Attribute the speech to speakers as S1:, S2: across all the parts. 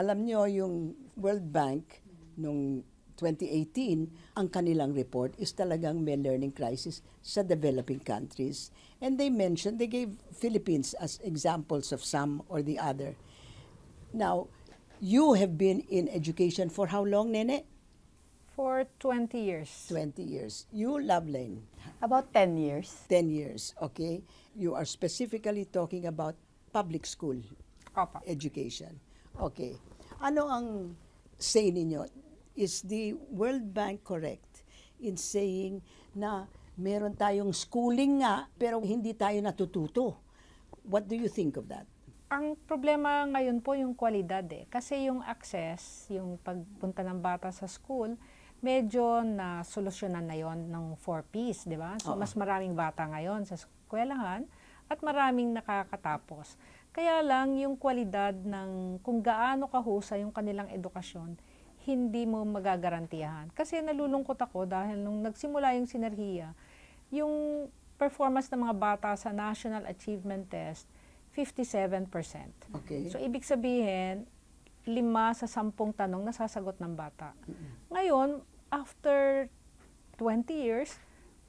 S1: Alam nyo, yung World Bank nung 2018, ang kanilang report is talagang may learning crisis sa developing countries. And they mentioned, they gave Philippines as examples of some or the other. Now, you have been in education for how long, Nene?
S2: For 20 years.
S1: 20 years. You, Loveline,
S3: About 10 years.
S1: 10 years, okay? You are specifically talking about public school
S2: Opo.
S1: education. Okay. Ano ang say ninyo? Is the World Bank correct in saying na meron tayong schooling nga pero hindi tayo natututo? What do you think of that?
S2: Ang problema ngayon po yung kwalidad eh. Kasi yung access, yung pagpunta ng bata sa school, medyo na solusyonan na yon ng 4Ps, di ba? So,
S1: Oo.
S2: mas maraming bata ngayon sa eskwelahan at maraming nakakatapos. Kaya lang yung kwalidad ng kung gaano kahusay yung kanilang edukasyon, hindi mo magagarantiyahan. Kasi nalulungkot ako dahil nung nagsimula yung sinerhiya, yung performance ng mga bata sa National Achievement Test, 57%.
S1: Okay.
S2: So, ibig sabihin, lima sa sampung tanong nasasagot ng bata. Ngayon, after 20 years,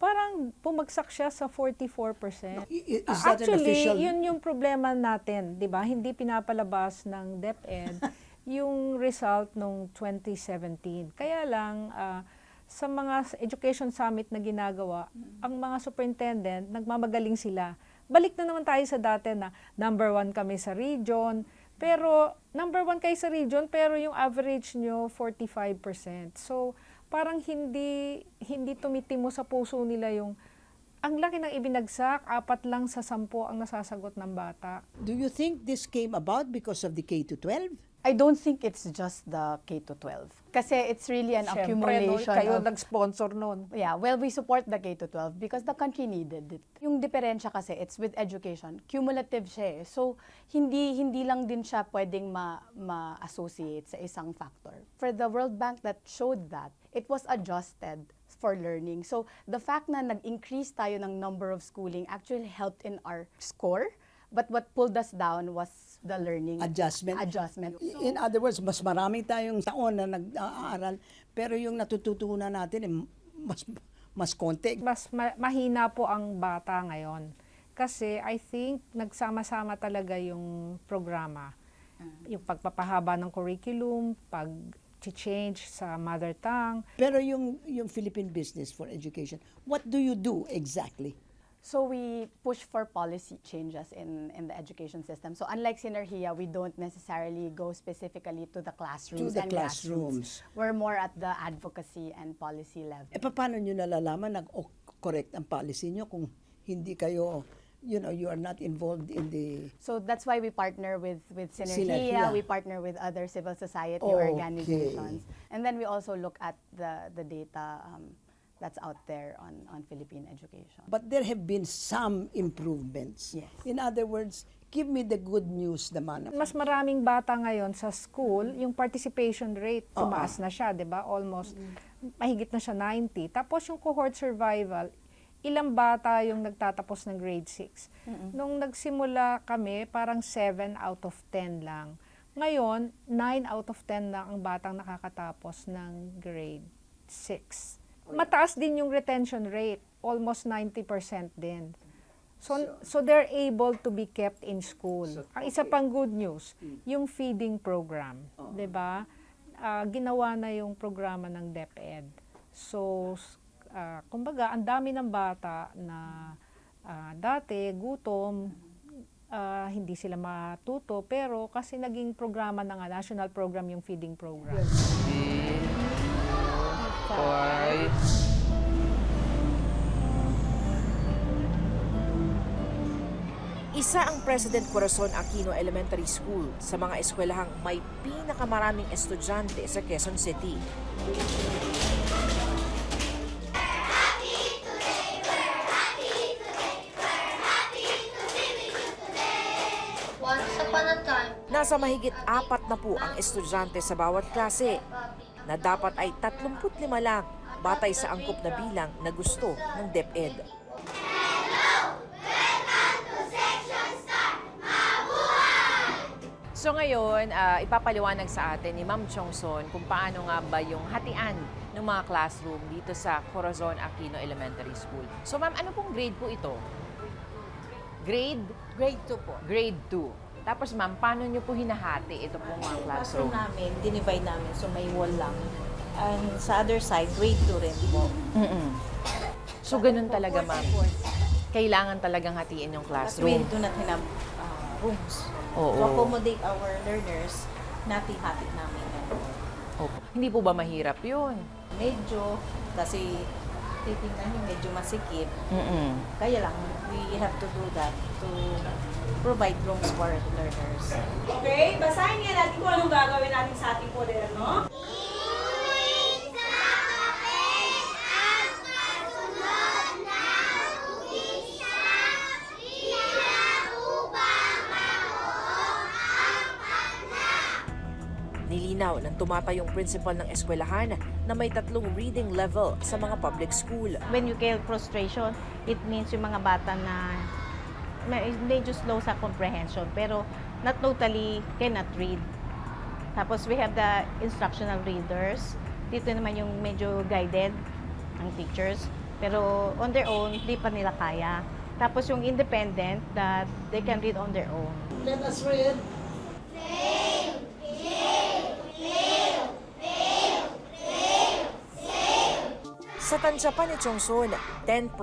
S2: parang bumagsak siya sa 44%.
S1: I- i- Is that an
S2: Actually,
S1: official?
S2: yun yung problema natin, 'di ba? Hindi pinapalabas ng DepEd yung result nung 2017. Kaya lang ah, sa mga education summit na ginagawa, ang mga superintendent nagmamagaling sila. Balik na naman tayo sa dati na number one kami sa region, pero number one kayo sa region, pero yung average nyo 45%. So, parang hindi hindi tumitimo sa puso nila yung ang laki ng ibinagsak, apat lang sa sampo ang nasasagot ng bata.
S1: Do you think this came about because of the K to 12?
S3: I don't think it's just the K-12. Kasi it's really an
S2: Siyempre,
S3: accumulation
S2: no, kayo
S3: of...
S2: nag-sponsor nun.
S3: Yeah, well, we support the K-12 because the country needed it. Yung diferensya kasi, it's with education. Cumulative siya eh. So, hindi hindi lang din siya pwedeng ma- ma-associate sa isang factor. For the World Bank that showed that, it was adjusted for learning. So, the fact na nag-increase tayo ng number of schooling actually helped in our score. But what pulled us down was the learning
S1: Adjustment?
S3: adjustment.
S1: In other words, mas marami tayong taon na nag-aaral, pero yung natututunan natin, eh, mas, mas konti.
S2: Mas ma- mahina po ang bata ngayon. Kasi I think nagsama-sama talaga yung programa. Yung pagpapahaba ng curriculum, pag change sa mother tongue,
S1: Pero yung, yung Philippine Business for Education, what do you do exactly?
S3: So we push for policy changes in, in the education system. So unlike Synergia, we don't necessarily go specifically to the classrooms
S1: To the
S3: and
S1: classrooms.
S3: grassroots. We're more at the advocacy and policy level.
S1: E paano nyo nalalaman na oh, correct ang policy nyo kung hindi kayo, you know, you are not involved in the...
S3: So that's why we partner with, with Synergia,
S1: Synergia.
S3: we partner with other civil society
S1: Okay.
S3: organizations. And then we also look at the, the data um, that's out there on, on Philippine education.
S1: But there have been some improvements.
S3: Yes.
S1: In other words, give me the good news naman.
S2: mas maraming bata ngayon sa school, yung participation rate, tumaas na siya, di ba? Almost, mahigit na siya 90. Tapos yung cohort survival, ilang bata yung nagtatapos ng grade 6. Nung nagsimula kami, parang 7 out of 10 lang. Ngayon, 9 out of 10 lang ang batang nakakatapos ng grade 6. Mataas din yung retention rate, almost 90% din. So, so they're able to be kept in school. Ang isa pang good news, yung feeding program, 'di ba? Ah, ginawa na yung programa ng DepEd. So, ah, kumbaga, ang dami ng bata na ah, dati gutom, ah, hindi sila matuto, pero kasi naging programa na nga, national program yung feeding program.
S4: Five.
S5: Isa ang President Corazon Aquino Elementary School sa mga eskwelahang may pinakamaraming estudyante sa Quezon City. Nasa mahigit apat na po ang estudyante sa bawat klase na dapat ay 35 lang batay sa angkop na bilang na gusto ng DepEd.
S4: So ngayon, ah, ipapaliwanag sa atin ni Ma'am Chongson kung paano nga ba yung hatian ng mga classroom dito sa Corazon Aquino Elementary School. So ma'am, ano pong grade po ito? Grade?
S6: Grade 2 po.
S4: Grade 2. Tapos ma'am, paano nyo po hinahati ito pong mga
S6: Classroom
S4: classroom?
S6: namin, dinivide namin, so may wall lang. And sa other side, grade 2 rin po.
S4: Mm-mm. So ganun talaga ma'am. Kailangan talagang hatiin yung
S6: But we
S4: classroom.
S6: do not have uh, rooms.
S4: Oo.
S6: To accommodate our learners, natihatik namin yan.
S4: Opo. Hindi po ba mahirap yun?
S6: Medyo, kasi titingnan nyo, medyo masikip.
S4: Mm-mm.
S6: Kaya lang, we have to do that to provide rooms for learners.
S7: Okay, basahin nga natin kung anong gagawin natin sa ating kwaderno.
S5: Nilinaw ng tumatayong principal ng eskwelahan na may tatlong reading level sa mga public school.
S8: when you get frustration, it means yung mga bata na medyo slow sa comprehension, pero not totally cannot read. Tapos we have the instructional readers. Dito naman yung medyo guided ang teachers. Pero on their own, di pa nila kaya. Tapos yung independent that they can read on their own.
S7: Let us read.
S5: Sa tansya pa ni Chongson, 10%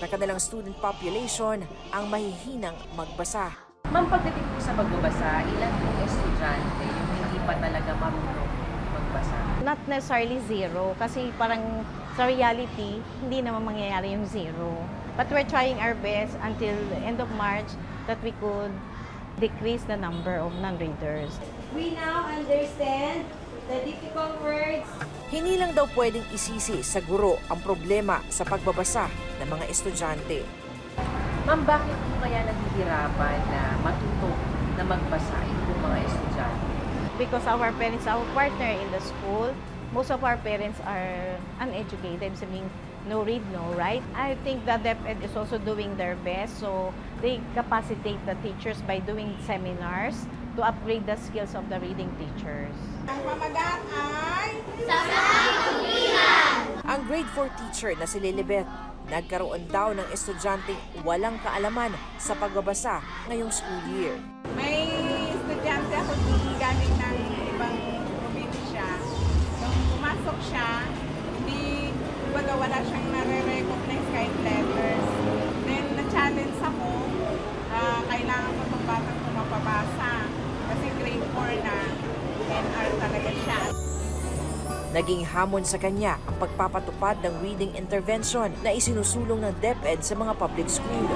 S5: na kanilang student population ang mahihinang magbasa.
S4: Ma'am, pagdating po sa pagbabasa, ilan pong estudyante yung hindi pa talaga marunong magbasa?
S8: Not necessarily zero, kasi parang sa reality, hindi naman mangyayari yung zero. But we're trying our best until the end of March that we could decrease the number of non-readers.
S7: We now understand the difficult words
S5: Hindi lang daw pwedeng isisi sa guro ang problema sa pagbabasa ng mga estudyante.
S4: Ma'am, bakit po kaya naghihirapan na matuto na magbasa itong mga estudyante?
S8: Because our parents, our partner in the school, most of our parents are uneducated, sabihin, no read, no write. I think that DepEd is also doing their best, so they capacitate the teachers by doing seminars to upgrade the skills of the reading teachers.
S7: ang pamagat ay
S5: Ang grade 4 teacher na si Lilibet, nagkaroon daw ng estudyante walang kaalaman sa pagbabasa ngayong school year.
S7: may estudyante ako din galing ng ibang probinsya. Nung pumasok siya, hindi, kumbaga wala siyang nare-recognize kahit letters. Then, na-challenge ako, ah, kailangan ko
S5: Naging hamon sa kanya ang pagpapatupad ng reading intervention na isinusulong ng DepEd sa mga public school.